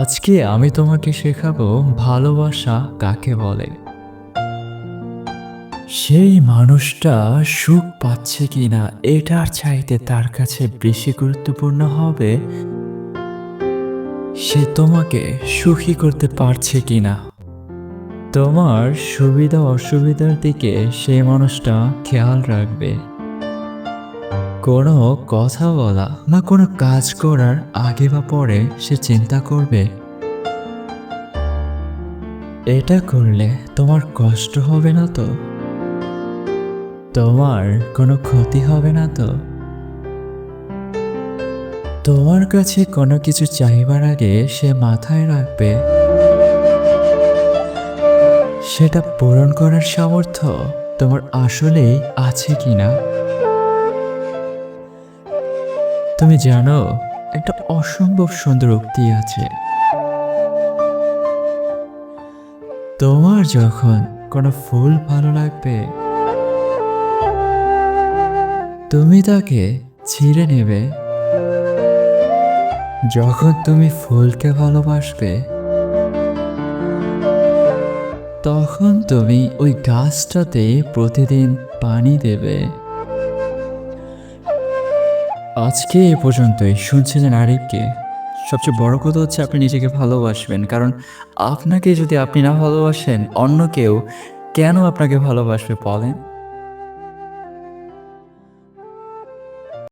আজকে আমি তোমাকে শেখাবো ভালোবাসা কাকে বলে? সেই মানুষটা সুখ পাচ্ছে কিনা এটার চাইতে তার কাছে বেশি গুরুত্বপূর্ণ হবে সে তোমাকে সুখী করতে পারছে কিনা? তোমার সুবিধা অসুবিধার দিকে সেই মানুষটা খেয়াল রাখবে। কোনো কথা বলা বা কোনো কাজ করার আগে বা পরে সে চিন্তা করবে। এটা করলে তোমার কষ্ট হবে না তো? তোমার কোনো ক্ষতি হবে না তো? তোমার কাছে কোনো কিছু চাইবার আগে সে মাথায় রাখবে। সেটা পূরণ করার সামর্থ্য তোমার আসলেই আছে কিনা? তুমি জানো, একটা অসম্ভব সুন্দর উক্তি আছে। তোমার যখন কোনো ফুল ভালো লাগবে, তুমি তাকে ছিঁড়ে নেবে। যখন তুমি ফুলকে ভালোবাসবে, তখন তুমি ওই গাছটাতে প্রতিদিন পানি দেবে। আজকে এ পর্যন্তই। শুনছিলেন আরিফকে। সবচেয়ে বড় কথা হচ্ছে আপনি নিজেকে ভালোবাসবেন, কারণ আপনাকে যদি আপনি না ভালোবাসেন, অন্য কেউ কেন আপনাকে ভালোবাসবে বলেন?